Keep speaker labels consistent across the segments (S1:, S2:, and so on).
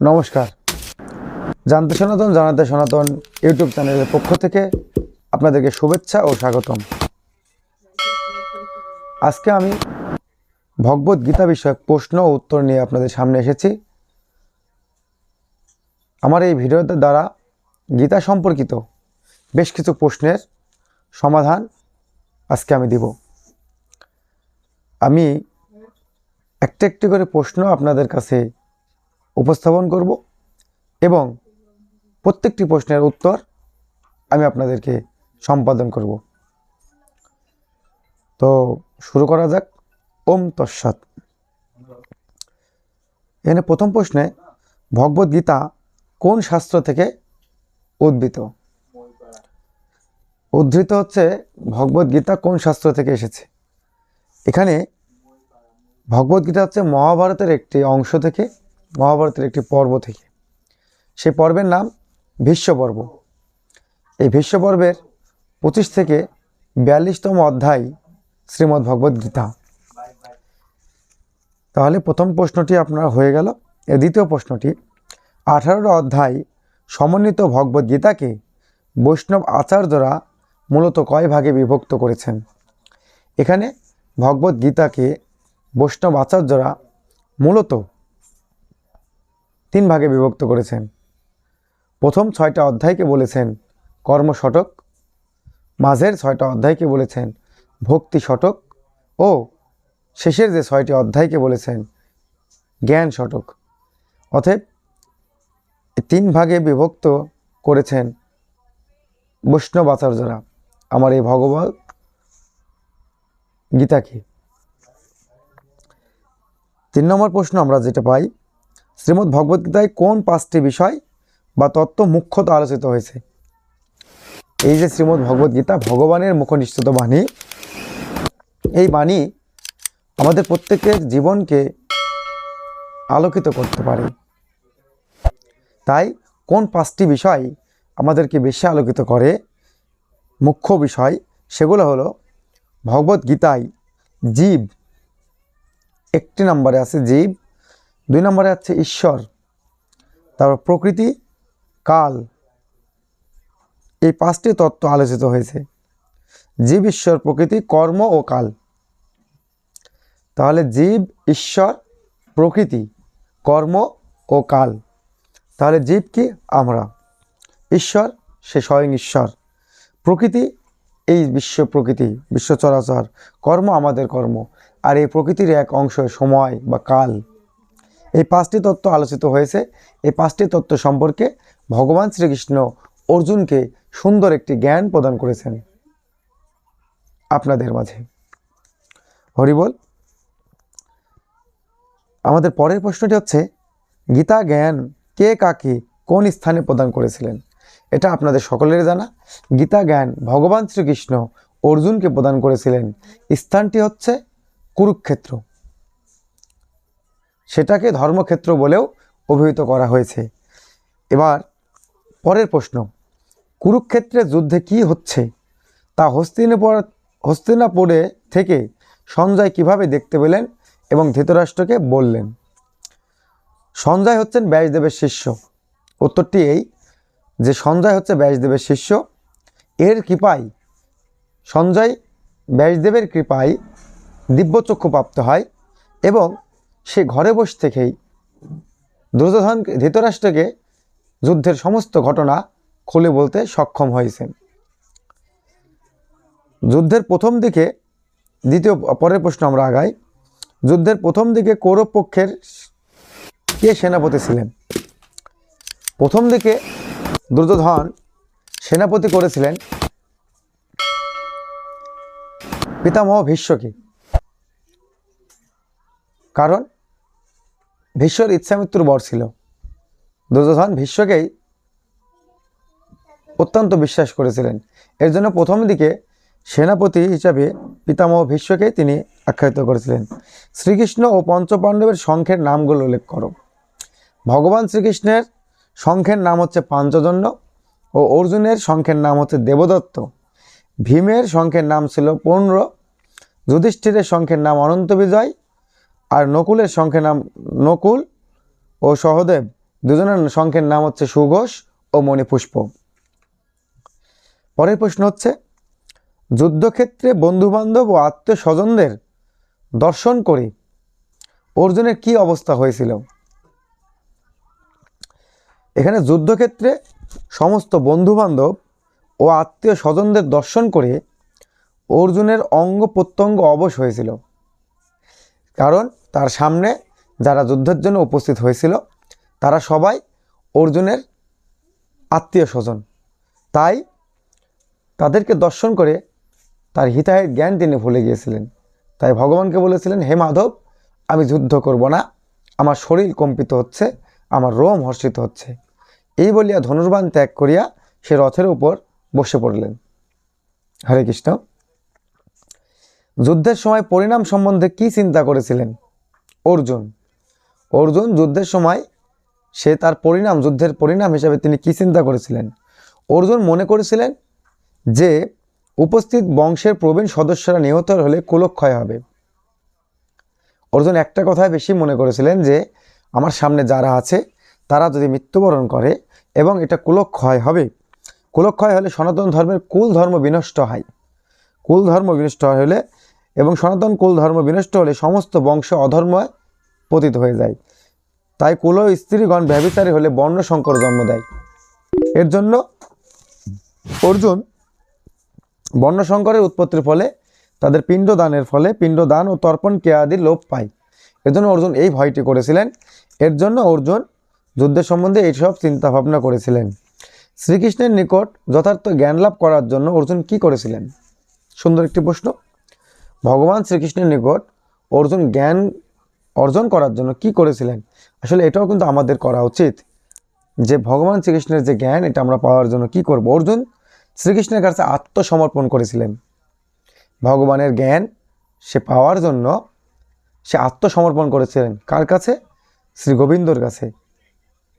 S1: নমস্কার। জানতে সনাতন, জানাতে সনাতন ইউটিউব চ্যানেলের পক্ষ থেকে আপনাদেরকে শুভেচ্ছা ও স্বাগতম। আজকে আমি ভগবত গীতা বিষয়ক প্রশ্ন ও উত্তর নিয়ে আপনাদের সামনে এসেছি। আমার এই ভিডিওতে দ্বারা গীতা সম্পর্কিত বেশ কিছু প্রশ্নের সমাধান আজকে আমি দিব। আমি একটা একটি করে প্রশ্ন আপনাদের কাছে উপস্থাপন করব এবং প্রত্যেকটি প্রশ্নের উত্তর আমি আপনাদেরকে সম্পাদন করব। তো শুরু করা যাক। ওম তৎসৎ। এখানে প্রথম প্রশ্নে ভগবদ গীতা কোন শাস্ত্র থেকে উদ্ভূত? উদ্ধৃত হচ্ছে ভগবদ গীতা কোন শাস্ত্র থেকে এসেছে? এখানে ভগবদ গীতা হচ্ছে মহাভারতের একটি অংশ থেকে মহাভারতের একটি পর্ব থেকে। সেই পর্বের নাম ভীষ্ম পর্ব এই ভীষ্ম পর্বের পঁচিশ থেকে বিয়াল্লিশতম অধ্যায় শ্রীমদ্ ভগবদ গীতা। তাহলে প্রথম প্রশ্নটি আপনার হয়ে গেল। এ দ্বিতীয় প্রশ্নটি আঠারোটা অধ্যায় সমন্বিত ভগবদ গীতাকে বৈষ্ণব আচার্যরা মূলত কয় ভাগে বিভক্ত করেছেন? এখানে ভগবদ গীতাকে বৈষ্ণব আচার্যরা মূলত তিন ভাগে বিভক্ত করেছেন। প্রথম ছয়টা অধ্যায়কে বলেছেন কর্ম শতক মাঝের ছয়টা অধ্যায়কে বলেছেন ভক্তি শতক ও শেষের যে ছয়টি অধ্যায়কে বলেছেন জ্ঞান শতক অতএব তিন ভাগে বিভক্ত করেছেন বৈষ্ণব আচার্যরা আমার এই ভগবত গীতাকে। তিন নম্বর প্রশ্ন আমরা যেটা পাই শ্রীমদ্ ভগবদ্গীতায় কোন পাঁচটি বিষয় বা তত্ত্ব মুখ্যত আলোচিত হয়েছে? এই যে শ্রীমদ্ ভগবদ্গীতা ভগবানের মুখনিষ্ঠিত বাণী, এই বাণী আমাদের প্রত্যেকের জীবনকে আলোকিত করতে পারে। তাই কোন পাঁচটি বিষয় আমাদেরকে বেশি আলোকিত করে? মুখ্য বিষয় সেগুলো হলো ভগবদ্গীতায় জীব একটি নম্বরে আছে, জীব দুই নম্বরে আছে ঈশ্বর, তারপর প্রকৃতি, কাল। এই পাঁচটি তত্ত্ব আলোচিত হয়েছে। জীব, ঈশ্বর, প্রকৃতি, কর্ম ও কাল। তাহলে জীব, ঈশ্বর, প্রকৃতি, কর্ম ও কাল। তাহলে জীব কি? আমরা। ঈশ্বর, সে স্বয়ং ঈশ্বর। প্রকৃতি, এই বিশ্ব প্রকৃতি, বিশ্ব চরাচর। কর্ম আমাদের কর্ম। আর এই প্রকৃতির এক অংশ সময় বা কাল। এই পাঁচটি তত্ত্ব আলোচিত হয়েছে। এই পাঁচটি তত্ত্ব সম্পর্কে ভগবান শ্রীকৃষ্ণ অর্জুনকে সুন্দর একটি জ্ঞান প্রদান করেছেন আপনাদের মাঝে। হরিবল আমাদের পরের প্রশ্নটি হচ্ছে, গীতা জ্ঞান কে কাকে কোন স্থানে প্রদান করেছিলেন? এটা আপনাদের সকলের জানা। গীতা জ্ঞান ভগবান শ্রীকৃষ্ণ অর্জুনকে প্রদান করেছিলেন। স্থানটি হচ্ছে কুরুক্ষেত্র। সেটাকে ধর্মক্ষেত্র বলেও অভিহিত করা হয়েছে। এবার পরের প্রশ্ন, কুরুক্ষেত্রের যুদ্ধে কি হচ্ছে? তা হস্তিনাপুর, হস্তিনাপুরে থেকে সঞ্জয় কীভাবে দেখতে পেলেন এবং ধৃতরাষ্ট্রকে বললেন? সঞ্জয় হচ্ছেন ব্যাসদেবের শিষ্য। উত্তরটি এই যে সঞ্জয় হচ্ছে ব্যাসদেবের শিষ্য। এর কৃপায়, সঞ্জয় ব্যাসদেবের কৃপায় দিব্যচক্ষু প্রাপ্ত হয় এবং সে ঘরে বসে থেকেই দুর্যোধন ধৃতরাষ্ট্রকে যুদ্ধের সমস্ত ঘটনা খুলে বলতে সক্ষম হয়েছেন। যুদ্ধের প্রথম দিকে, দ্বিতীয় পরের প্রশ্ন আমরা আগাই। যুদ্ধের প্রথম দিকে কৌরব পক্ষের কে সেনাপতি ছিলেন? প্রথম দিকে দুর্যোধন সেনাপতি করেছিলেন পিতামহ ভীষ্মকে। কারণ ভীষ্মর ইচ্ছামৃত্যুর বর ছিল। দুর্যোধন ভীষ্মকেই অত্যন্ত বিশ্বাস করেছিলেন। এর জন্য প্রথম দিকে সেনাপতি হিসাবে পিতামহ ভীষ্মকে তিনি আখ্যায়িত করেছিলেন। শ্রীকৃষ্ণ ও পঞ্চপাণ্ডবের সংখ্যের নামগুলো উল্লেখ করো। ভগবান শ্রীকৃষ্ণের সংখ্যের নাম হচ্ছে পাঞ্চজন্য ও অর্জুনের সংখ্যের নাম হচ্ছে দেবদত্ত। ভীমের সংখ্যের নাম ছিল পনেরো যুধিষ্ঠিরের সংখ্যের নাম অনন্ত বিজয়। আর নকুলের সংখ্যের নাম নকুল ও সহদেব দুজনের সংখ্যের নাম হচ্ছে সুঘোষ ও মণিপুষ্প। পরের প্রশ্ন হচ্ছে, যুদ্ধক্ষেত্রে বন্ধুবান্ধব ও আত্মীয় স্বজনদের দর্শন করে অর্জুনের কি অবস্থা হয়েছিল? এখানে যুদ্ধক্ষেত্রে সমস্ত বন্ধুবান্ধব ও আত্মীয় স্বজনদের দর্শন করে অর্জুনের অঙ্গ প্রত্যঙ্গ অবশ হয়েছিল। কারণ তার সামনে যারা যুদ্ধের জন্য উপস্থিত হয়েছিল, তারা সবাই অর্জুনের আত্মীয় স্বজন। তাই তাদেরকে দর্শন করে তার হিতাহের জ্ঞান তিনি ভুলে গিয়েছিলেন। তাই ভগবানকে বলেছিলেন, হে মাধব, আমি যুদ্ধ করব না। আমার শরীর কম্পিত হচ্ছে, আমার রোম হর্ষিত হচ্ছে। এই বলিয়া ধনুর্বাণ ত্যাগ করিয়া সে রথের উপর বসে পড়লেন। হরে কৃষ্ণ। যুদ্ধের সময় পরিণাম সম্বন্ধে কি চিন্তা করেছিলেন? অর্জুন। অর্জুন যুদ্ধের সময় সে তার পরিণাম, যুদ্ধের পরিণাম হিসাবে তিনি কি চিন্তা করেছিলেন? অর্জুন মনে করেছিলেন যে উপস্থিত বংশের প্রবীণ সদস্যরা নিহত হলে কুলক্ষয় হবে। অর্জুন একটা কথায় বেশি মনে করেছিলেন যে, আমার সামনে যারা আছে, তারা যদি মৃত্যুবরণ করে এবং এটা কুলক্ষয় হবে, কুলক্ষয় হলে সনাতন ধর্মের কুল ধর্ম বিনষ্ট হয়। কুল ধর্ম বিনষ্ট হলে এবং সনাতন কুল ধর্ম বিনষ্ট হলে সমস্ত বংশ অধর্ম পতিত হয়ে যায়। তাই কুল স্ত্রীগণ ব্যভিচারী হলে বর্ণ সংকর জন্ম দেয়। এর জন্য অর্জুন বর্ণসংকরের উৎপত্তির ফলে তাদের পিণ্ডদানের ফলে পিণ্ডদান ও তর্পণ ক্রিয়াদির লোপ পায়। এর জন্য অর্জুন এই ভয়টি করেছিলেন। এর জন্য অর্জুন যুদ্ধের সম্বন্ধে এইসব চিন্তা ভাবনা করেছিলেন। শ্রীকৃষ্ণের নিকট যথার্থ জ্ঞান লাভ করার জন্য অর্জুন কি করেছিলেন? সুন্দর একটি প্রশ্ন। ভগবান শ্রীকৃষ্ণের নিকট অর্জুন জ্ঞান অর্জন করার জন্য কি করেছিলেন? আসলে এটাও কিন্তু আমাদের করা উচিত যে ভগবান শ্রীকৃষ্ণের যে জ্ঞান, এটা আমরা পাওয়ার জন্য কি করব? অর্জুন শ্রীকৃষ্ণের কাছে আত্মসমর্পণ করেছিলেন। ভগবানের জ্ঞান সে পাওয়ার জন্য সে আত্মসমর্পণ করেছিলেন। কার কাছে? শ্রী গোবিন্দর কাছে,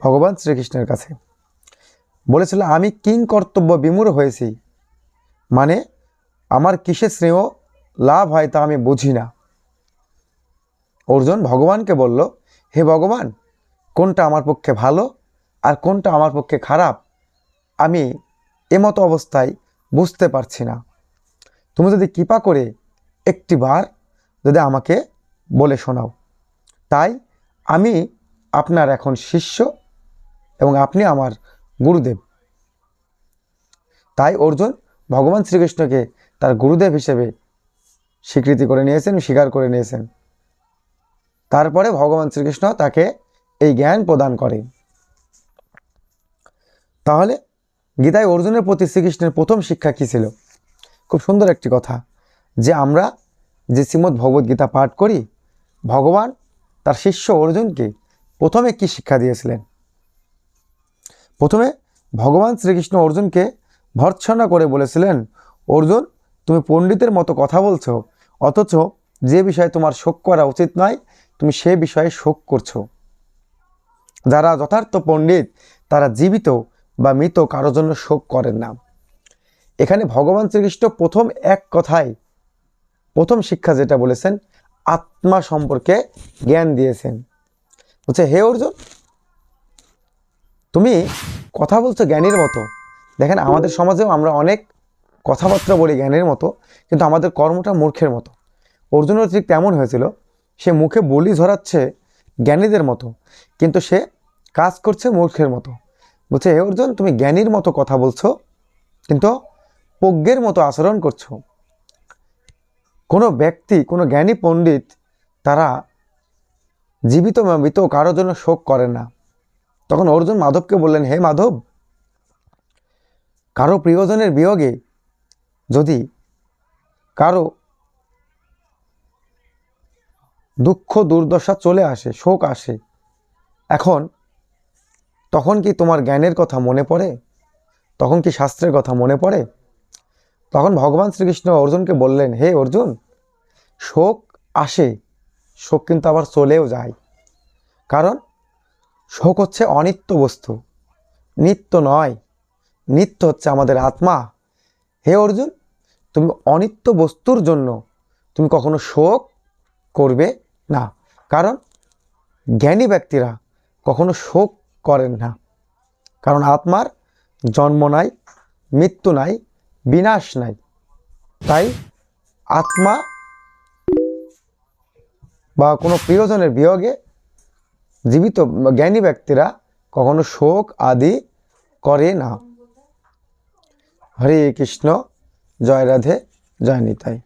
S1: ভগবান শ্রীকৃষ্ণের কাছে। বলেছিল, আমি কিং কর্তব্য বিমূঢ় হয়েছি। মানে আমার কিসে শ্রেয় লাভ হয় তা আমি বুঝি না। অর্জুন ভগবানকে বলল, হে ভগবান, কোনটা আমার পক্ষে ভালো আর কোনটা আমার পক্ষে খারাপ, আমি এমতো অবস্থায় বুঝতে পারছি না। তুমি যদি কৃপা করে একটিবার যদি আমাকে বলে শোনাও, তাই আমি আপনার এখন শিষ্য এবং আপনি আমার গুরুদেব। তাই অর্জুন ভগবান শ্রীকৃষ্ণকে তার গুরুদেব হিসেবে স্বীকৃতি করে নিয়েছেন, স্বীকার করে নিয়েছেন। তারপরে ভগবান শ্রীকৃষ্ণ তাকে এই জ্ঞান প্রদান করে তাহলে গীতায় অর্জুনের প্রতি শ্রীকৃষ্ণের প্রথম শিক্ষা কী ছিল? খুব সুন্দর একটি কথা, যে আমরা যে শ্রীমদ্ ভগবদ গীতা পাঠ করি, ভগবান তার শিষ্য অর্জুনকে প্রথমে কি শিক্ষা দিয়েছিলেন? প্রথমে ভগবান শ্রীকৃষ্ণ অর্জুনকে ভর্ৎসনা করে বলেছিলেন, অর্জুন তুমি পণ্ডিতের মতো কথা বলছো, অথচ যে বিষয়ে তোমার শোক করা উচিত নয়, তুমি সে বিষয়ে শোক করছ। যারা যথার্থ পণ্ডিত, তারা জীবিত বা মৃত কারোর জন্য শোক করেন না। এখানে ভগবান শ্রীকৃষ্ণ প্রথম এক কথায়, প্রথম শিক্ষা যেটা বলেছেন, আত্মা সম্পর্কে জ্ঞান দিয়েছেন। বলছে, হে অর্জুন, তুমি কথা বলছো জ্ঞানীর মতো। দেখেন, আমাদের সমাজেও আমরা অনেক কথাবার্তা বলি জ্ঞানের মতো, কিন্তু আমাদের কর্মটা মূর্খের মতো। অর্জুনের ঠিক তেমন হয়েছিল, সে মুখে বলি ঝরাচ্ছে জ্ঞানীদের মতো, কিন্তু সে কাজ করছে মূর্খের মতো। বলছে হে অর্জুন, তুমি জ্ঞানীর মতো কথা বলছো, কিন্তু প্রজ্ঞের মতো আচরণ করছ। কোনো ব্যক্তি, কোনো জ্ঞানী পণ্ডিত, তারা জীবিত মৃত কারোর জন্য শোক করে না। তখন অর্জুন মাধবকে বললেন, হে মাধব, কারও প্রিয়জনের বিয়োগে যদি কারও দুঃখ, দুর্দশা চলে আসে, শোক আসে, এখন তখন কি তোমার জ্ঞানের কথা মনে পড়ে? তখন কি শাস্ত্রের কথা মনে পড়ে? তখন ভগবান শ্রীকৃষ্ণ অর্জুনকে বললেন, হে অর্জুন, শোক আসে, শোক কিন্তু আবার চলেও যায়। কারণ শোক হচ্ছে অনিত্য বস্তু। নিত্য নয়, নিত্য হচ্ছে আমাদের আত্মা। হে অর্জুন, তুমি অনিত্য বস্তুর জন্য তুমি কখনো শোক করবে না। কারণ জ্ঞানী ব্যক্তিরা কখনো শোক করেন না। কারণ আত্মার জন্ম নাই, মৃত্যু নাই, বিনাশ নাই। তাই আত্মা বা কোনো প্রিয়জনের বিয়োগে জীবিত জ্ঞানী ব্যক্তিরা কখনো শোক আদি করে না। হরে কৃষ্ণ জয় রাধে জয় নিতাই।